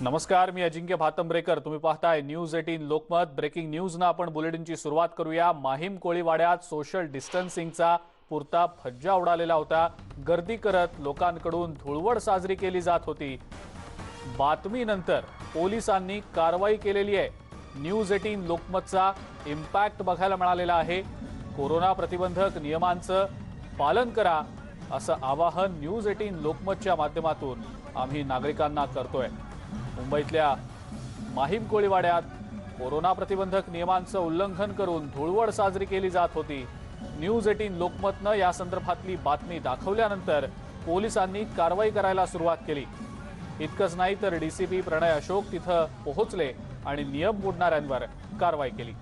नमस्कार मी अजिंक्य भातंब्रेकर. तुम्ही पाहताय न्यूज एटीन लोकमत. ब्रेकिंग न्यूजनं आपण बुलेटिनची सुरुवात करूया. माहीम कोळीवाड्यात सोशल डिस्टन्सिंगचा पुरता फज्जा उडालेला होता. गर्दी करत लोकांकडून धुळवड साजरी केली जात होती. बातमीनंतर पोलिसांनी कारवाई केलेली आहे. न्यूज एटीन लोकमतचा इम्पॅक्ट बघायला मिळालेला आहे. कोरोना प्रतिबंधक नियमांचं पालन करा असं आवाहन न्यूज एटीन लोकमतच्या माध्यमातून आम्ही नागरिकांना करतोय. मुंबईतल्या माहीम कोळीवाड्यात कोरोना प्रतिबंधक नियमांचं उल्लंघन करून धुळवड साजरी केली जात होती. न्यूज एटीन लोकमतनं या संदर्भातली बातमी दाखवल्यानंतर पोलिसांनी कारवाई करायला सुरुवात केली. इतकंच नाही तर डीसीपी प्रणय अशोक तिथं पोहोचले आणि नियम मोडणाऱ्यांवर कारवाई केली.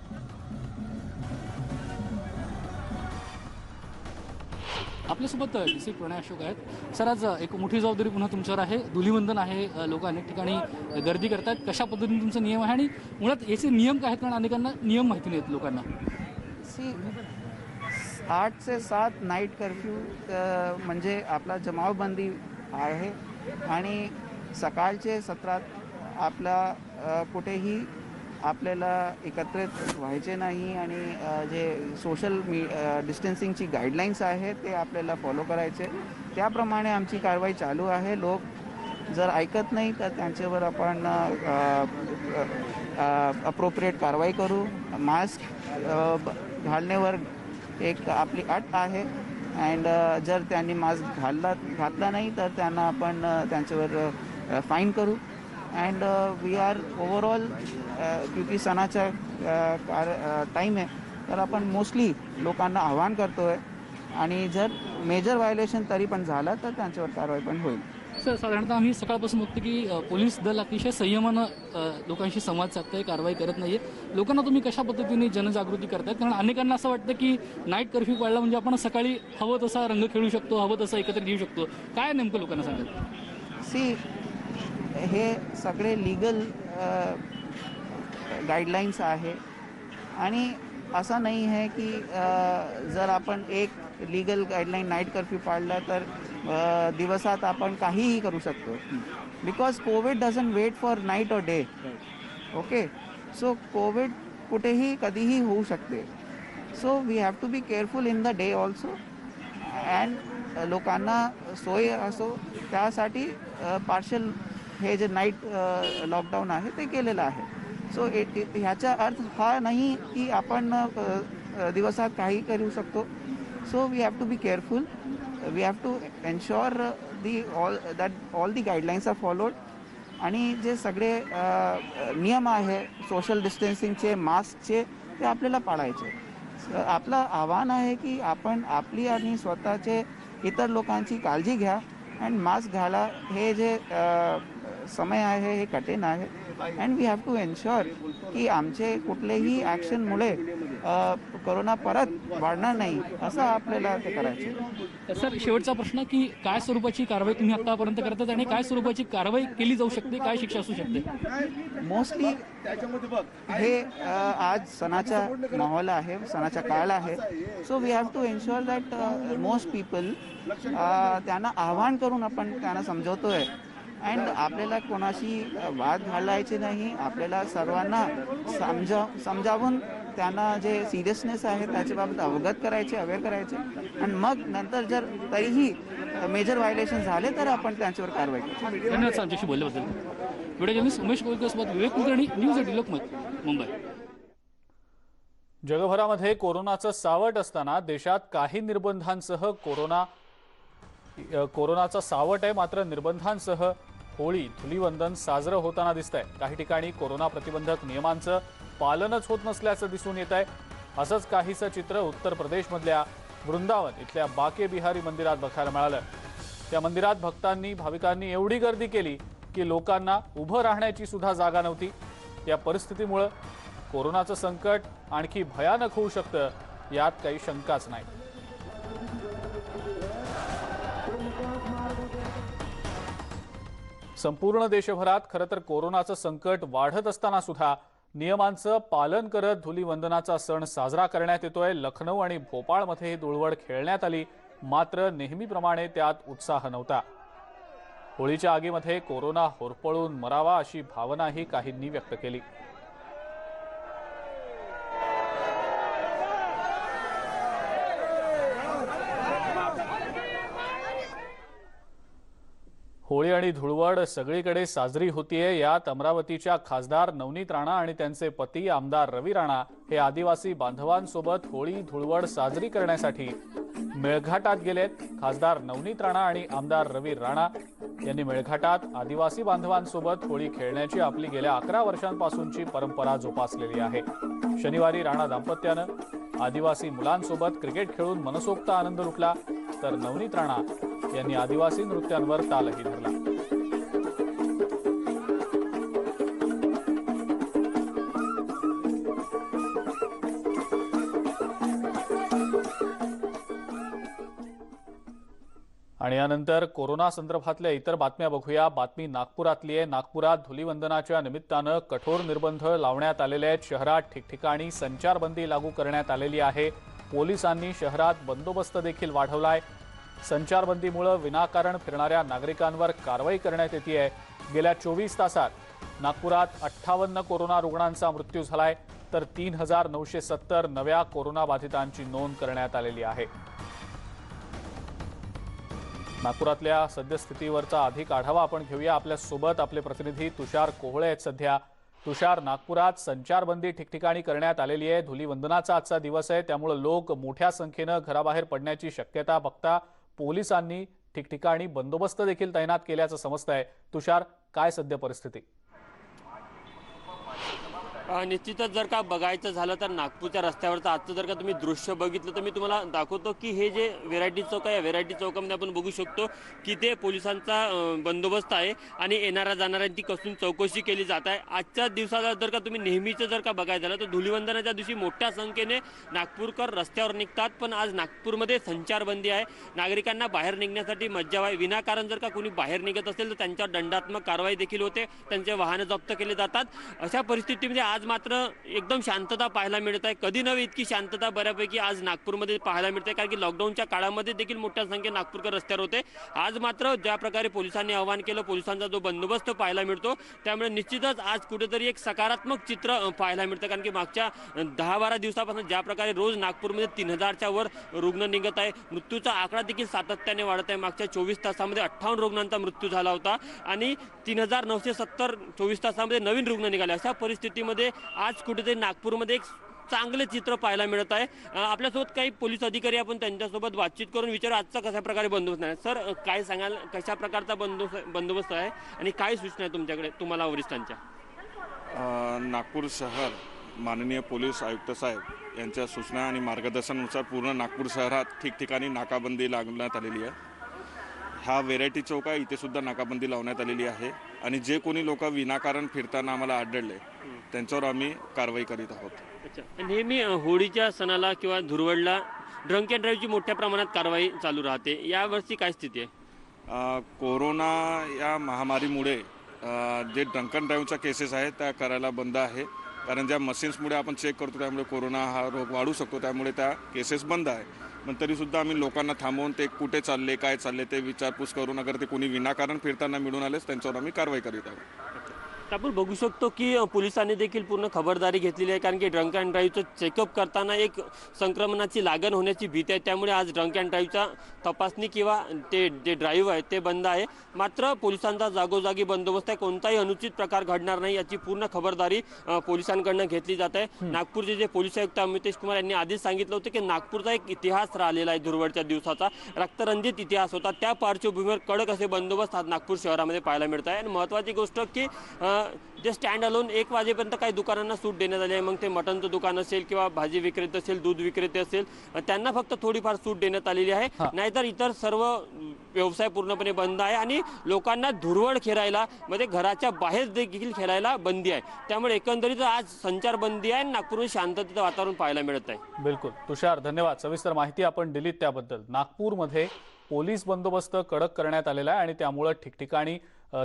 आपल्यासोबत डी सी प्रणय अशोक आहेत. सर आज एक मोठी जबाबदारी पुन्हा तुमच्यावर आहे. धुलीवंदन आहे लोक अनेक ठिकाणी गर्दी करतात. कशा पद्धतीने तुमचा नियम आहे? आणि मुळात याचे नियम काय आहेत? कारण अनेकांना नियम माहिती नाहीत लोकांना. सी आठ से सात नाईट कर्फ्यू म्हणजे आपला जमावबंदी आहे. आणि सकाळचे सत्रात आपला कुठेही आपल्याला एकत्रित व्हायचे नाही आणि जे सोशल मी डिस्टन्सिंगची गाईडलाईन्स आहेत ते आपल्याला फॉलो करायचे. त्याप्रमाणे आमची कारवाई चालू आहे. लोक जर ऐकत नाही तर त्यांच्यावर आपण अप्रोप्रिएट कारवाई करू. मास्क घालण्यावर एक आपली अट आहे. अँड जर त्यांनी मास्क घालला घातला नाही तर त्यांना आपण त्यांच्यावर फाईन करू. अँड वी आर ओव्हरऑल क्योंकि सणाचा टाईम आहे तर आपण मोस्टली लोकांना आव्हान करतो आहे आणि जर मेजर व्हायोलेशन तरी पण झालं तर त्यांच्यावर कारवाई पण होईल. सर साधारणतः आम्ही सकाळपासून बघतो की पोलीस दल अतिशय संयमानं लोकांशी संवाद साधतंय कारवाई करत नाहीये लोकांना तुम्ही कशा पद्धतीने जनजागृती करतायत कारण अनेकांना असं वाटतं की नाईट कर्फ्यू पाळला म्हणजे आपण सकाळी हवं तसा रंग खेळू शकतो हवं तसं एकत्र येऊ शकतो. काय नेमकं लोकांना सांगाल? सी हे सगळे लिगल गाईडलाईन्स आहे. आणि असं नाही आहे की जर आपण एक लिगल गाईडलाईन नाईट कर्फ्यू पाळला तर दिवसात आपण काहीही करू शकतो. Because covid doesn't wait for night or day okay so covid कुठेही कधीही होऊ शकते. So we have to be careful in the day also and uh, लोकांना सोय असो त्यासाठी uh, पार्शल हे जे नाईट लॉकडाऊन uh, आहे ते केलेलं आहे. सो ह्याचा अर्थ हा नाही की आपण दिवसात काही करू शकतो. So we have to be careful we have to ensure the all that all the guidelines are followed आणि जे सगळे नियम आहे सोशल डिस्टन्सिंगचे मास्कचे ते आपल्याला पाळायचे. आपलं आव्हान आहे की आपण आपली आणि स्वतःचे इतर लोकांची काळजी घ्या. अँड मास्क घाला. हे जे समय आहे हे कठीण आहे. And we have to ensure की आमचे कुठलेही ॲक्शनमुळे कोरोना परत वाढणार नाही असं आपल्याला ते करायचं सर शेवटचा प्रश्न की काय स्वरूपाची कारवाई तुम्ही आतापर्यंत करतात आणि काय स्वरूपाची कारवाई केली जाऊ शकते काय शिक्षा असू शकते? मोस्टली हे आज सणाचा माहोल आहे सणाचा काळ आहे. So we have to ensure that most people त्यांना आव्हान करून आपण त्यांना समजवतोय. अँड आपल्याला कोणाशी वाद घालायचे नाही. आपल्याला सर्वांना समजा समजावून त्यांना जे सिरियसनेस आहे त्याच्याबाबत अवगत करायचे अवेअर करायचे. आणि मग नंतर जर तरीही मेजर व्हायलेशन झाले तर आपण त्यांच्यावर कारवाई करू. धन्यवाद सर आमच्याशी बोलल्याबद्दल. Video journalist Umesh Vivek Kulkarni news eighteen Lokmat Mumbai. जगभरामध्ये कोरोनाचं सावट असताना देशात काही निर्बंधांसह कोरोना कोरोनाचं सावट आहे मात्र निर्बंधांसह होळी धुलीवंदन साजरं होताना दिसत आहे काही ठिकाणी कोरोना प्रतिबंधक नियमांचं पालनच होत नसल्याचं दिसून येत आहे असंच काहीसं चित्र उत्तर प्रदेशमधल्या वृंदावन इथल्या बाके बिहारी मंदिरात बघायला मिळालं. त्या मंदिरात भक्तांनी भाविकांनी एवढी गर्दी केली की लोकांना उभं राहण्याची सुद्धा जागा नव्हती. या परिस्थितीमुळं कोरोनाचं संकट आणखी भयानक होऊ शकतं यात काही शंकाच नाही. संपूर्ण देशभरात खरं तर कोरोनाचं संकट वाढत असताना सुद्धा नियमांचं पालन करत धुलीवंदनाचा सण साजरा करण्यात येतोय. लखनौ आणि भोपाळमध्ये ही धुळवड खेळण्यात आली. मात्र नेहमीप्रमाणे त्यात उत्साह नव्हता. होळीच्या आगीमध्ये कोरोना होरपळून मरावा अशी भावनाही काहींनी व्यक्त केली. होळी आणि धुळवड सगळीकडे साजरी होतीये. यात अमरावतीच्या खासदार नवनीत राणा आणि त्यांचे पती आमदार रवी राणा हे आदिवासी बांधवांसोबत होळी धुळवड साजरी करण्यासाठी मेळघाटात गेलेत. खासदार नवनीत राणा आणि आमदार रवी राणा यांनी मेळघाटात आदिवासी बांधवांसोबत होळी खेळण्याची आपली गेल्या अकरा वर्षांपासूनची परंपरा जोपासलेली आहे. शनिवारी राणा दाम्पत्यानं आदिवासी मुलांसोबत क्रिकेट खेळून मनसोक्त आनंद लुटला. तर नवनीत राणा यांनी आदिवासी नृत्यांवर तालही धरला. आणि यानंतर कोरोना संदर्भातल्या इतर बातम्या बघूया. बातमी नागपुरातली आहे. नागपुरात धुलीवंदनाच्या निमित्तानं कठोर निर्बंध लावण्यात आलेले आहेत. शहरात ठिकठिकाणी संचारबंदी लागू करण्यात आलेली आहे. पोलिसांनी शहरात बंदोबस्त देखील वाढवला आहे संचारबंदीमुळे विनाकारण फिरणाऱ्या नागरिकांवर कारवाई करण्यात येते आहे गेल्या चोवीस तासात नागपुरात अठ्ठावन्न कोरोना रुग्णांचा मृत्यू झालाय तर तीन हजार नऊशे सत्तर नव्या कोरोनाबाधितांची नोंद करण्यात आलेली आहे. नागपुरातल्या सद्यस्थितीवरचा अधिक आढावा आपण घेऊया. आपल्यासोबत आपले प्रतिनिधी तुषार कोहळे आहेत सध्या. तुषार नागपुरात संचारबंदी ठिकठिकाणी करण्यात आलेली आहे. धुलीवंदनाचा आजचा दिवस आहे. त्यामुळे लोक मोठ्या संख्येनं घराबाहेर पडण्याची शक्यता बघता पोलिसांनी ठिकठिकाणी बंदोबस्त देखील तैनात केल्याचं समजत आहे तुषार काय सद्य परिस्थिती? निश्चितच जर का बघायचं झालं तर नागपूरच्या रस्त्यावरचं आजचं जर का तुम्ही दृश्य बघितलं तर मी तुम्हाला दाखवतो की हे जे व्हेरायटी चौक आहे या व्हेरायटी चौकामध्ये आपण बघू शकतो की ते पोलिसांचा बंदोबस्त आहे आणि येणाऱ्या जाणाऱ्यांची कसून चौकशी केली जात आहे. आजच्या दिवसाला जर का तुम्ही नेहमीचं जर का बघायचं झालं तर धुलीवंदनाच्या दिवशी मोठ्या संख्येने नागपूरकर रस्त्यावर निघतात. पण आज नागपूरमध्ये संचारबंदी आहे. नागरिकांना बाहेर निघण्यासाठी मज्जाव आहे विनाकारण जर का कोणी बाहेर निघत असेल तर त्यांच्यावर दंडात्मक कारवाई देखील होते. त्यांचे वाहनं जप्त केले जातात. अशा परिस्थितीमध्ये आज आज मात्र एकदम शांतता पाहायला मिळत आहे. कधी नव्हे इतकी शांतता बऱ्यापैकी आज नागपूरमध्ये पाहायला मिळते. कारण की लॉकडाऊनच्या काळामध्ये देखील मोठ्या संख्येने नागपूरकर रस्त्यावर होते. आज मात्र ज्या प्रकारे पोलिसांनी आवाहन केलं पोलिसांचा जो बंदोबस्त पाहायला मिळतो त्यामुळे निश्चितच आज कुठेतरी एक सकारात्मक चित्र पाहायला मिळतं. कारण की मागच्या दहा बारा दिवसापासून ज्या प्रकारे रोज नागपूरमध्ये तीन हजारच्या वर रुग्ण निघत आहे मृत्यूचा आकडा देखील सातत्याने वाढत आहे. मागच्या चोवीस तासामध्ये अठ्ठावन्न रुग्णांचा मृत्यू झाला होता आणि तीन हजार नऊशे सत्तर चोवीस तासामध्ये नवीन रुग्ण निघाले. अशा परिस्थितीमध्ये आज कुठेतरी नागपूरमध्ये एक चांगले चित्र पाहायला मिळत आहे. आपल्यासोबत काही पोलीस अधिकारी आपण त्यांच्यासोबत बातचीत करून विचारू. आजचा कशा प्रकारे बंदोबस्त आहे? सर काय सांगाल? कशा प्रकारचा बंदोबस्त बंदोबस्त आहे? आणि काय सूचना आहे तुमच्याकडे तुम्हाला वरिष्ठांच्या? नागपूर शहर माननीय पोलीस आयुक्त साहेब यांच्या सूचना आणि मार्गदर्शनानुसार पूर्ण नागपूर शहरात ठिकठिकाणी नाकाबंदी लागण्यात आलेली आहे. हा व्हेरायटी चौक आहे. इथे सुद्धा नाकाबंदी लावण्यात आलेली आहे. आणि जे कोणी लोक विनाकारण फिरताना आम्हाला आढळले त्यांच्यावर आम्ही कारवाई करीत आहोत. अच्छा. नेहमी अ, होळीच्या सणाला किंवा धुरवडला ड्रंक अँड ड्राईव्हची मोठ्या प्रमाणात कारवाई चालू राहते. यावर्षी काय स्थिती आहे? अ, कोरोना या महामारीमुळे अ, जे ड्रंकन ड्राईव्हच्या केसेस आहेत त्या करायला बंद आहे. कारण ज्या मशीन्समुळे आपण चेक करतो त्यामुळे कोरोना हा रोग वाढू शकतो त्यामुळे त्या केसेस बंद आहे. पण तरीसुद्धा आम्ही लोकांना थांबवून ते कुठे चालले काय चालले ते विचारपूस करून अगर ते कोणी विनाकारण फिरताना मिळून आलेच त्यांच्यावर आम्ही कारवाई करीत आहोत. आपण बघू शकतो की पोलिसांनी देखील पूर्ण खबरदारी घेतलेली आहे कारण की ड्रंक अँड ड्राईव्हचं चेकअप करताना एक संक्रमणाची लागण होण्याची भीती आहे. त्यामुळे आज ड्रंक अँड ड्राईव्हचा तपासणी किंवा ते जे ड्राईव्ह आहे ते बंद आहे. मात्र पोलिसांचा जागोजागी बंदोबस्त आहे. कोणताही अनुचित प्रकार घडणार नाही याची पूर्ण खबरदारी पोलिसांकडनं घेतली जात आहे. नागपूरचे जे पोलीस आयुक्त अमितेश कुमार यांनी आधीच सांगितलं होतं की नागपूरचा एक इतिहास राहिलेला आहे धुरवडच्या दिवसाचा. रक्तरंजित इतिहास होता. त्या पार्श्वभूमीवर कडक असे बंदोबस्त आज नागपूर शहरामध्ये पाहायला मिळत आहे. आणि महत्त्वाची गोष्ट की अ, जे स्टँड अलोन एक वाजेपर्यंत काही दुकानांना सूट देण्यात आली आहे. मग ते मटनचं दुकान असेल किंवा भाजी विक्रेते असेल दूध विक्रेते असेल त्यांना फक्त थोडीफार सूट देण्यात आलेली आहे. नाहीतर इतर सर्व व्यवसाय पूर्णपणे बंद आहे आणि लोकांना धुरवड खेळायला म्हणजे घराच्या बाहेर देखील खेळायला बंदी आहे. त्यामुळे एकंदरीत आज संचारबंदी आहे नागपूरमध्ये शांततेचं वातावरण पाहायला मिळत आहे. बिलकुल. तुषार धन्यवाद. सविस्तर माहिती आपण दिलीत त्याबद्दल. नागपूरमध्ये पोलीस बंदोबस्त कडक करण्यात आलेला आहे आणि त्यामुळं ठिकठिकाणी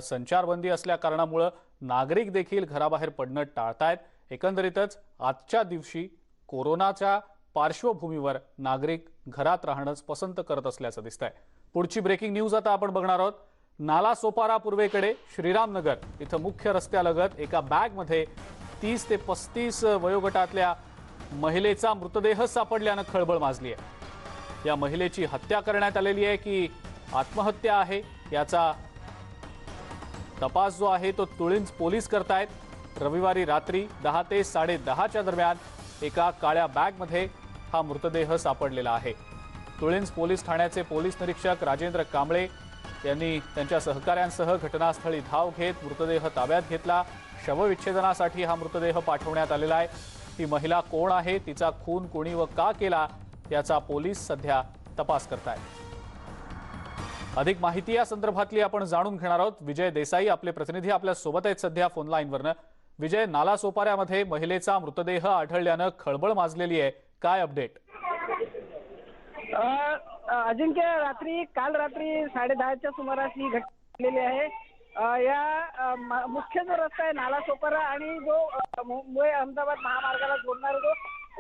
संचारबंदी असल्या कारणामुळं नागरिक देखील घराबाहेर पडणं टाळतायत. एकंदरीतच आजच्या दिवशी कोरोनाच्या पार्श्वभूमीवर नागरिक घरात राहणंच पसंत करत असल्याचं दिसत आहे पुढची ब्रेकिंग न्यूज आता आपण बघणार आहोत. नालासोपारा पूर्वेकडे श्रीरामनगर इथं मुख्य रस्त्यालगत एका बॅगमध्ये तीस ते पस्तीस वयोगटातल्या महिलेचा मृतदेह सापडल्यानं खळबळ माजली आहे या महिलेची हत्या करण्यात आलेली आहे की आत्महत्या आहे याचा तपास जो आहे तो तुळिंज पोलीस करतायत. रविवारी रात्री दहा ते साडे दहाच्या दरम्यान एका काळ्या बॅगमध्ये हा मृतदेह सापडलेला आहे. तुळिंज पोलीस ठाण्याचे पोलीस निरीक्षक राजेंद्र कांबळे यांनी त्यांच्या सहकाऱ्यांसह घटनास्थळी धाव घेत मृतदेह ताब्यात घेतला. शवविच्छेदनासाठी हा मृतदेह पाठवण्यात आलेला आहे. ती महिला कोण आहे? तिचा खून कोणी व का केला? याचा पोलीस सध्या तपास करतायत. अधिक माहिती या संदर्भातली आपण जाणून घेणार आहोत. विजय देसाई आपले प्रतिनिधी आपल्यासोबत आहेत सध्या फोन लाईनवरनं विजय नाला सोपाऱ्यामध्ये महिलेचा मृतदेह आढळल्यानं खळबळ माजलेली आहे. काय अपडेट अजिंक्य रात्री काल रात्री साडेदहाच्या सुमारास ही घटना झालेली आहे. या मुख्य जो रस्ता आहे नाला सोपारा आणि जो मुंबई अहमदाबाद महामार्गाला जोडणारा जो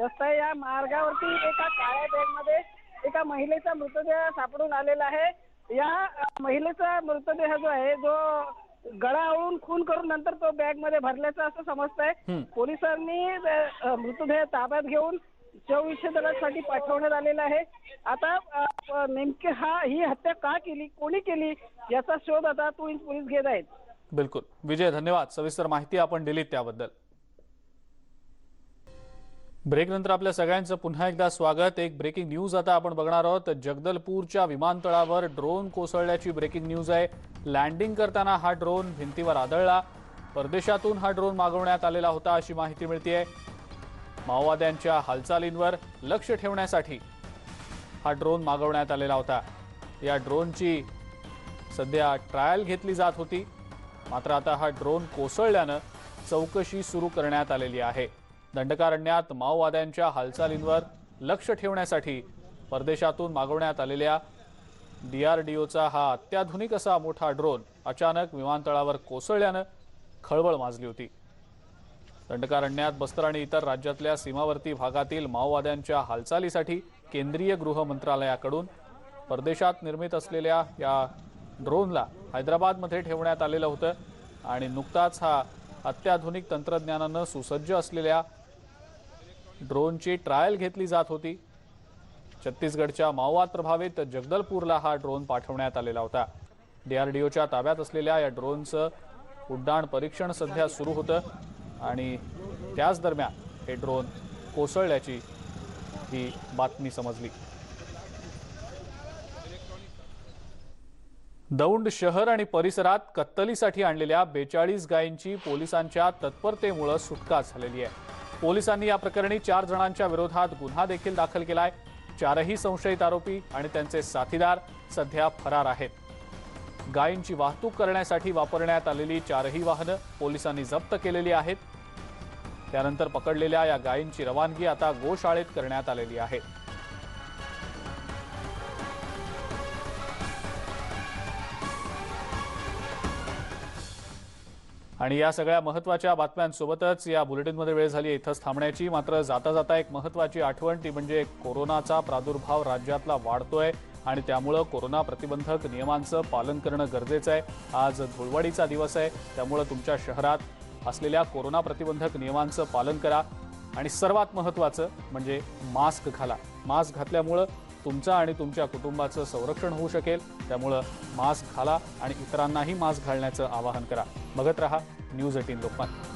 रस्ता आहे या मार्गावरती एका काळ्या बॅगमध्ये एका महिलेचा मृतदेह सापडून आलेला आहे. या महिलेचा मृतदेह जो आहे जो गळा आवळून खून करून नंतर तो बॅगमध्ये भरल्याचं असं समजत आहे पोलिसांनी अ, मृतदेह ताब्यात घेऊन शवविच्छेदनासाठी पाठवण्यात आलेला आहे. आता अ, अ, नेमके हा ही हत्या का केली कोणी केली याचा शोध आता पोलीस पोलीस घेत आहेत. बिलकुल. विजय धन्यवाद. सविस्तर माहिती आपण दिलीत त्याबद्दल. ब्रेक नंतर आपल्या सगळ्यांचं पुन्हा एकदा स्वागत. एक ब्रेकिंग न्यूज आता आपण बघणार आहोत. जगदलपूरच्या विमानतळावर ड्रोन कोसळल्याची ब्रेकिंग न्यूज आहे. लँडिंग करताना हा ड्रोन भिंतीवर आदळला. परदेशातून हा ड्रोन मागवण्यात आलेला होता अशी माहिती मिळते माओवाद्यांच्या हालचालींवर लक्ष ठेवण्यासाठी हा ड्रोन मागवण्यात आलेला होता. या ड्रोनची सध्या ट्रायल घेतली जात होती. मात्र आता हा ड्रोन कोसळल्यानं चौकशी सुरू करण्यात आलेली आहे. दंडकारण्यात माओवाद्यांच्या हालचालींवर लक्ष ठेवण्यासाठी परदेशातून मागवण्यात आलेल्या डीआरडीओचा हा अत्याधुनिक असा मोठा ड्रोन अचानक विमानतळावर कोसळल्यानं खळबळ माजली होती. दंडकारण्यात बस्तर आणि इतर राज्यातल्या सीमावर्ती भागातील माओवाद्यांच्या हालचालीसाठी केंद्रीय गृह मंत्रालयाकडून परदेशात निर्मित असलेल्या या ड्रोनला हैदराबादमध्ये ठेवण्यात आलेलं होतं आणि नुकताच हा अत्याधुनिक तंत्रज्ञानानं सुसज्ज असलेल्या ड्रोनची ट्रायल घेतली जात होती. छत्तीसगडच्या माओवाद प्रभावित जगदलपूरला हा ड्रोन पाठवण्यात आलेला होता. डीआरडीओच्या ताब्यात असलेल्या या ड्रोनचं उड्डाण परीक्षण सध्या सुरू होतं आणि त्याच दरम्यान हे ड्रोन कोसळल्याची ही बातमी समजली. दौंड शहर आणि परिसरात कत्तलीसाठी आणलेल्या बेचाळीस गायींची पोलिसांच्या तत्परतेमुळे सुटका झालेली आहे. पोलिसांनी या प्रकरणी चार जणांच्या विरोधात गुन्हा देखील दाखल केलाय. चारही संशयित आरोपी आणि त्यांचे साथीदार सध्या फरार आहेत. गायींची वाहतूक करण्यासाठी वापरण्यात आलेली चारही वाहनं पोलिसांनी जप्त केलेली आहेत. त्यानंतर पकडलेल्या या गायींची रवानगी आता गोशाळेत करण्यात आलेली आहे. आणि या सगळ्या महत्त्वाच्या बातम्यांसोबतच या बुलेटिनमध्ये वेळ झाली इथंच थांबण्याची. मात्र जाता जाता एक महत्वाची आठवण ती म्हणजे कोरोनाचा प्रादुर्भाव राज्यातला वाढतोय आणि त्यामुळं कोरोना प्रतिबंधक नियमांचं पालन करणं गरजेचं आहे. आज धुळवडीचा दिवस आहे. त्यामुळं तुमच्या शहरात असलेल्या कोरोना प्रतिबंधक नियमांचं पालन करा. आणि सर्वात महत्त्वाचं म्हणजे मास्क घाला. मास्क घातल्यामुळं तुमचं आणि तुमच्या कुटुंबाचं संरक्षण होऊ शकेल. त्यामुळं मास्क घाला आणि इतरांनाही मास्क घालण्याचं आवाहन करा. बघत रहा न्यूज एटीन लोकमत